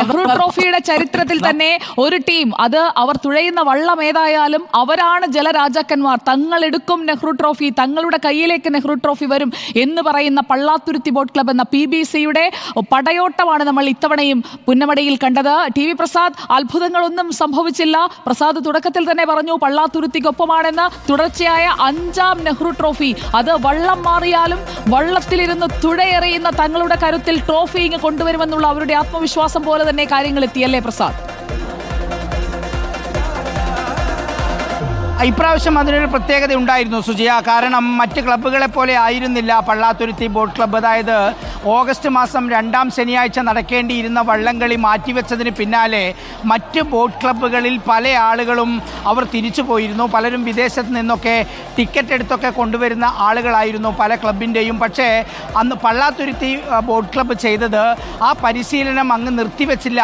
നെഹ്റു ട്രോഫിയുടെ ചരിത്രത്തിൽ തന്നെ ഒരു ടീം അത് അവർ തുഴയുന്ന വള്ളം ഏതായാലും അവരാണ് ജലരാജാക്കന്മാർ. തങ്ങളെടുക്കും നെഹ്റു ട്രോഫി തങ്ങളുടെ കയ്യിലേക്ക് നെഹ്റു ട്രോഫി വരും എന്ന് പറയുന്ന പള്ളാത്തുരുത്തി ബോട്ട് ക്ലബ് എന്ന പി ബി സിയുടെ പടയോട്ടമാണ് നമ്മൾ ഇത്തവണയും പുന്നമടയിൽ കണ്ടത്. ടി വി പ്രസാദ് അത്ഭുതങ്ങളൊന്നും സംഭവിച്ചില്ല. പ്രസാദ് തുടക്കത്തിൽ തന്നെ പറഞ്ഞു പള്ളാത്തുരുത്തിക്കൊപ്പമാണെന്ന്. തുടർച്ചയായ അഞ്ചാം നെഹ്റു ട്രോഫി അത് വള്ളം മാറിയാലും വള്ളത്തിലിരുന്ന് തുഴയെറിയുന്ന തങ്ങളുടെ കരുത്തിൽ ട്രോഫി ഇങ്ങ് കൊണ്ടുവരുമെന്നുള്ള അവരുടെ ആത്മവിശ്വാസം പോലെ തന്നെ കാര്യങ്ങൾ എത്തിയല്ലേ പ്രസാദ്? ഇപ്രാവശ്യം അതിനൊരു പ്രത്യേകത ഉണ്ടായിരുന്നു സുജിയ. കാരണം മറ്റ് ക്ലബ്ബുകളെ പോലെ ആയിരുന്നില്ല. Pallathuruthy boat club. അതായത് ഓഗസ്റ്റ് മാസം രണ്ടാം ശനിയാഴ്ച നടക്കേണ്ടിയിരുന്ന വള്ളംകളി മാറ്റിവെച്ചതിന് പിന്നാലെ മറ്റ് ബോട്ട് ക്ലബ്ബുകളിൽ പല ആളുകളും അവർ തിരിച്ചു പോയിരുന്നു. പലരും വിദേശത്ത് നിന്നൊക്കെ ടിക്കറ്റ് എടുത്തൊക്കെ കൊണ്ടുവരുന്ന ആളുകളായിരുന്നു പല ക്ലബിന്റെയും പക്ഷേ അന്ന് പള്ളാത്തുരുത്തി ബോട്ട് ക്ലബ്ബ് ചെയ്തത് ആ പരിശീലനം അങ്ങ് നിർത്തിവെച്ചില്ല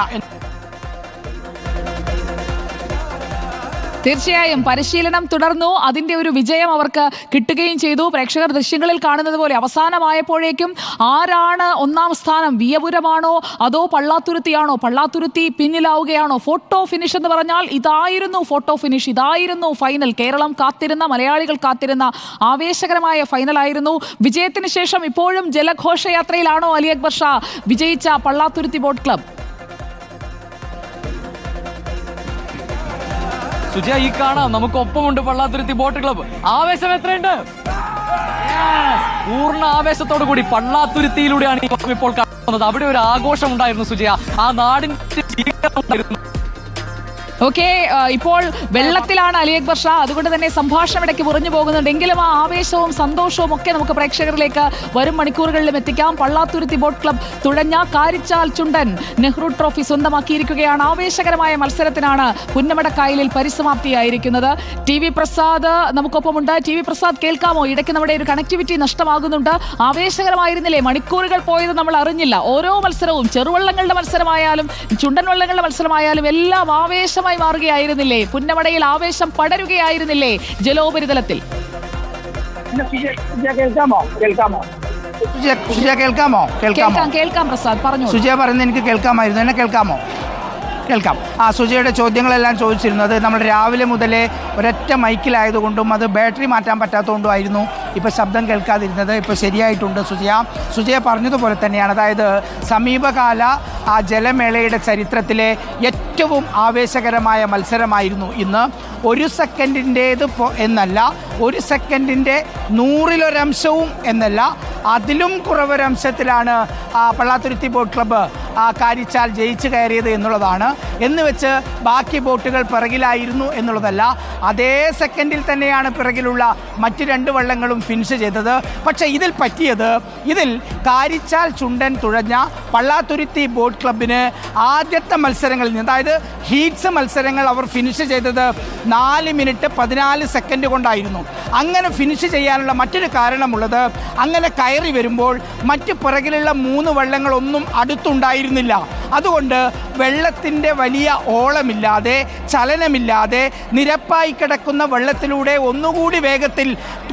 തീർച്ചയായും പരിശീലനം തുടർന്നു. അതിന്റെ ഒരു വിജയം അവർക്ക് കിട്ടുകയും ചെയ്തു. പ്രേക്ഷകർ ദൃശ്യങ്ങളിൽ കാണുന്നത് പോലെ അവസാനമായപ്പോഴേക്കും ആരാണ് ഒന്നാം സ്ഥാനം? വിയപുരമാണോ അതോ പള്ളാത്തുരുത്തിയാണോ? പള്ളാത്തുരുത്തി പിന്നിലാവുകയാണോ? ഫോട്ടോ ഫിനിഷ് എന്ന് പറഞ്ഞാൽ ഇതായിരുന്നു ഫോട്ടോ ഫിനിഷ് ഇതായിരുന്നു ഫൈനൽ കേരളം കാത്തിരുന്ന മലയാളികൾ കാത്തിരുന്ന ആവേശകരമായ ഫൈനലായിരുന്നു വിജയത്തിന് ശേഷം ഇപ്പോഴും ജലഘോഷയാത്രയിലാണോ അലി അക്ബർ ഷാ വിജയിച്ച പള്ളാത്തുരുത്തി ബോട്ട് ക്ലബ് സുജയ ഈ കാണാം. നമുക്ക് ഒപ്പമുണ്ട് പള്ളാത്തുരുത്തി ബോട്ട് ക്ലബ്ബ്. ആവേശം എത്രയുണ്ട്? പൂർണ ആവേശത്തോടു കൂടി പള്ളാത്തുരുത്തിയിലൂടെയാണ് ഇപ്പോൾ കാണുന്നത് അവിടെ ഒരു ആഘോഷം ഉണ്ടായിരുന്നു സുജയ. ആ നാടിന്റെ ഓക്കെ ഇപ്പോൾ വെള്ളത്തിലാണ് അലി അക്ബർ ഷാ. അതുകൊണ്ട് തന്നെ സംഭാഷണം ഇടയ്ക്ക് മുറിഞ്ഞു പോകുന്നുണ്ട്. എങ്കിലും ആ ആവേശവും സന്തോഷവും ഒക്കെ നമുക്ക് പ്രേക്ഷകരിലേക്ക് വരും മണിക്കൂറുകളിലും എത്തിക്കാം. പള്ളാത്തുരുത്തി ബോട്ട് ക്ലബ് തുഴഞ്ഞ കാരിച്ചാൽ ചുണ്ടൻ നെഹ്റു ട്രോഫി സ്വന്തമാക്കിയിരിക്കുകയാണ്. ആവേശകരമായ മത്സരത്തിനാണ് പുന്നമടക്കായലിൽ പരിസമാപ്തിയായിരിക്കുന്നത്. ടി വി പ്രസാദ് നമുക്കൊപ്പമുണ്ട്. ടി വി പ്രസാദ് കേൾക്കാമോ? ഇടയ്ക്ക് നമ്മുടെ ഒരു കണക്ടിവിറ്റി നഷ്ടമാകുന്നുണ്ട്. ആവേശകരമായിരുന്നില്ലേ? മണിക്കൂറുകൾ പോയത് നമ്മൾ അറിഞ്ഞില്ല. ഓരോ മത്സരവും ചെറുവള്ളങ്ങളുടെ മത്സരമായാലും ചുണ്ടൻ വള്ളങ്ങളുടെ മത്സരമായാലും എല്ലാം ആവേശമായി മാറുകയായിരുന്നില്ലേ? പുന്നമടയിൽ ആവേശം പടരുകയായിരുന്നില്ലേ ജലോപരിതലത്തിൽ? കേൾക്കാമോ? കേൾക്കാമോ? സുജിയ കേൾക്കാമോ? കേൾക്കാമോ? കേൾക്കാം കേൾക്കാം പ്രസാദ് പറഞ്ഞു സുജയ പറയുന്നത് എനിക്ക് കേൾക്കാമായിരുന്നു. എന്നെ കേൾക്കാമോ? കേൾക്കാം. ആ സുജയുടെ ചോദ്യങ്ങളെല്ലാം ചോദിച്ചിരുന്നത് നമ്മൾ രാവിലെ മുതലേ ഒരൊറ്റ മൈക്കിലായതുകൊണ്ടും അത് ബാറ്ററി മാറ്റാൻ പറ്റാത്തതുകൊണ്ടും ആയിരുന്നു ഇപ്പോൾ ശബ്ദം കേൾക്കാതിരുന്നത്. ഇപ്പോൾ ശരിയായിട്ടുണ്ട് സുജയ. സുജയ പറഞ്ഞതുപോലെ തന്നെയാണ്. അതായത് സമീപകാല ആ ജലമേളയുടെ ചരിത്രത്തിലെ ഏറ്റവും ആവേശകരമായ മത്സരമായിരുന്നു ഇന്ന്. ഒരു സെക്കൻഡിന്റേത് എന്നല്ല ഒരു സെക്കൻഡിന്റെ നൂറിലൊരംശവും എന്നല്ല അതിലും കുറവൊരംശത്തിലാണ് ആ പള്ളാത്തുരുത്തി ബോട്ട് ക്ലബ്ബ് കാരിച്ചാൽ ജയിച്ചു കയറിയത് എന്നുള്ളതാണ്. എന്ന് വെച്ച് ബാക്കി ബോട്ടുകൾ പിറകിലായിരുന്നു എന്നുള്ളതല്ല. അതേ സെക്കൻഡിൽ തന്നെയാണ് പിറകിലുള്ള മറ്റ് രണ്ട് വള്ളങ്ങളും ഫിനിഷ് ചെയ്തത്. പക്ഷേ ഇതിൽ പറ്റിയത് ഇതിൽ കാരിച്ചാൽ ചുണ്ടൻ തുഴഞ്ഞ പള്ളാത്തുരുത്തി ബോട്ട് ക്ലബിന് ആദ്യത്തെ മത്സരങ്ങളിൽ നിന്ന് അതായത് ഹീറ്റ്സ് മത്സരങ്ങൾ അവർ ഫിനിഷ് ചെയ്തത് നാല് മിനിറ്റ് പതിനാല് സെക്കൻഡ് കൊണ്ടായിരുന്നു. അങ്ങനെ ഫിനിഷ് ചെയ്യാനുള്ള മറ്റൊരു കാരണമുള്ളത് അങ്ങനെ കയറി വരുമ്പോൾ മറ്റ് പിറകിലുള്ള മൂന്ന് വള്ളങ്ങളൊന്നും അടുത്തുണ്ടായിരുന്നില്ല അതുകൊണ്ട് വെള്ളത്തിന്റെ വലിയ ഓളമില്ലാതെ ചലനമില്ലാതെ നിരപ്പായി കിടക്കുന്ന വെള്ളത്തിലൂടെ ഒന്നുകൂടി വേഗത്തിൽ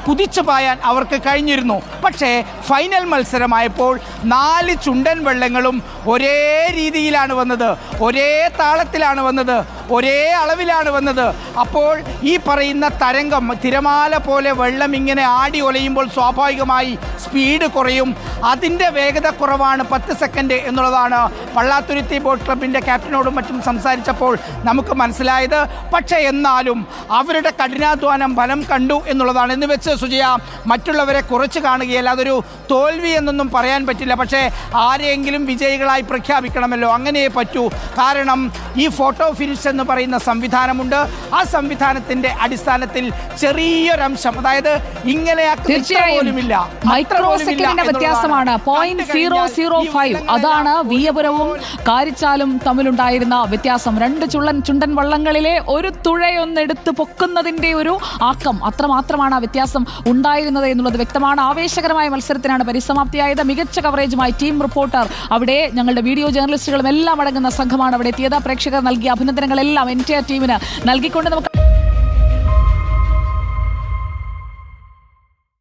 കുതിച്ചു പായാൻ അവർക്ക് കഴിഞ്ഞിരുന്നു. പക്ഷേ ഫൈനൽ മത്സരമായപ്പോൾ നാല് ചുണ്ടൻ വെള്ളങ്ങളും ഒരേ രീതിയിലാണ് വന്നത്. ഒരേ താളത്തിലാണ് വന്നത്. ഒരേ അളവിലാണ് വന്നത്. അപ്പോൾ ഈ പറയുന്ന തരംഗം തിരമാല പോലെ വെള്ളം ഇങ്ങനെ ആടി ഒലയുമ്പോൾ സ്വാഭാവികമായി സ്പീഡ് കുറയും. അതിന്റെ വേഗത കുറവാണ് പത്ത് സെക്കൻഡ് എന്നുള്ളതാണ് പള്ളാത്തുരുത്തി ബോട്ട് ക്ലബിന്റെ ക്യാപ്റ്റനോടും മറ്റും സംസാരിച്ചപ്പോൾ നമുക്ക് മനസ്സിലായത്. പക്ഷേ എന്നാലും അവരുടെ കഠിനാധ്വാനം ഫലം കണ്ടു എന്നുള്ളതാണ്. എന്ന് വെച്ച് സുജയ മറ്റുള്ളവരെ കുറച്ച് കാണുകയല്ല അതൊരു തോൽവി എന്നൊന്നും പറയാൻ പറ്റില്ല. പക്ഷേ ആരെയെങ്കിലും വിജയികളായി പ്രഖ്യാപിക്കണമല്ലോ അങ്ങനെയേ പറ്റൂ. കാരണം ഈ ഫോട്ടോ ഫിനിഷ് എന്ന് പറയുന്ന സംവിധാനമുണ്ട്. ആ സംവിധാനത്തിന്റെ അടിസ്ഥാനത്തിൽ ചെറിയൊരംശം അതായത് ഇങ്ങനെ വ്യത്യാസമാണ്. പോയിന്റ് സീറോ സീറോ ഫൈവ് അതാണ് വീയപുരവും കാരിച്ചാലും തമ്മിലുണ്ടായിരുന്ന വ്യത്യാസം. രണ്ട് ചുള്ളൻ ചുണ്ടൻ വള്ളങ്ങളിലെ ഒരു തുഴയൊന്നെടുത്ത് പൊക്കുന്നതിന്റെ ഒരു ആക്കം. അത്രമാത്രമാണ് ആ വ്യത്യാസം ഉണ്ടായിരുന്നത് എന്നുള്ളത് വ്യക്തമാണ്. ആവേശകരമായ മത്സരത്തിനാണ് പരിസമാപ്തിയായത്. മികച്ച കവറേജുമായി ടീം റിപ്പോർട്ടർ അവിടെ ഞങ്ങളുടെ വീഡിയോ ജേർണലിസ്റ്റുകളും എല്ലാം അടങ്ങുന്ന സംഘമാണ് അവിടെ എത്തിയത്. പ്രേക്ഷകർ നൽകിയ അഭിനന്ദനങ്ങളെല്ലാം എൻ ടി ആർ ടീമിന് നൽകിക്കൊണ്ട് നമുക്ക്